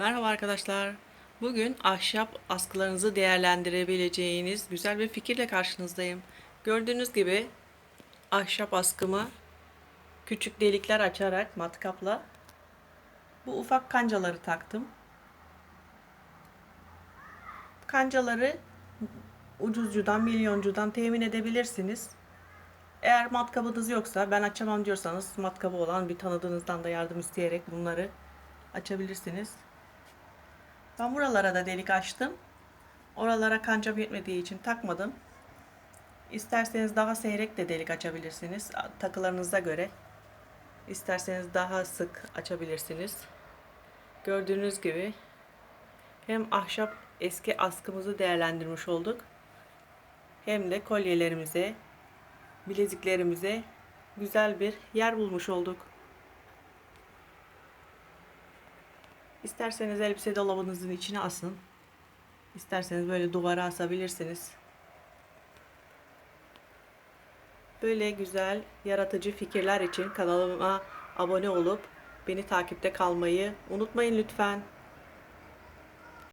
Merhaba arkadaşlar. Bugün ahşap askılarınızı değerlendirebileceğiniz güzel bir fikirle karşınızdayım. Gördüğünüz gibi ahşap askımı küçük delikler açarak matkapla bu ufak kancaları taktım. Kancaları ucuzcudan, milyoncudan temin edebilirsiniz. Eğer matkabınız yoksa ben açamam diyorsanız matkabı olan bir tanıdığınızdan da yardım isteyerek bunları açabilirsiniz. Ben buralara da delik açtım. Oralara kancam yetmediği için takmadım. İsterseniz daha seyrek de delik açabilirsiniz takılarınıza göre. İsterseniz daha sık açabilirsiniz. Gördüğünüz gibi hem ahşap eski askımızı değerlendirmiş olduk. Hem de kolyelerimize, bileziklerimize güzel bir yer bulmuş olduk. İsterseniz elbise dolabınızın içine asın. İsterseniz böyle duvara asabilirsiniz. Böyle güzel, yaratıcı fikirler için kanalıma abone olup beni takipte kalmayı unutmayın lütfen.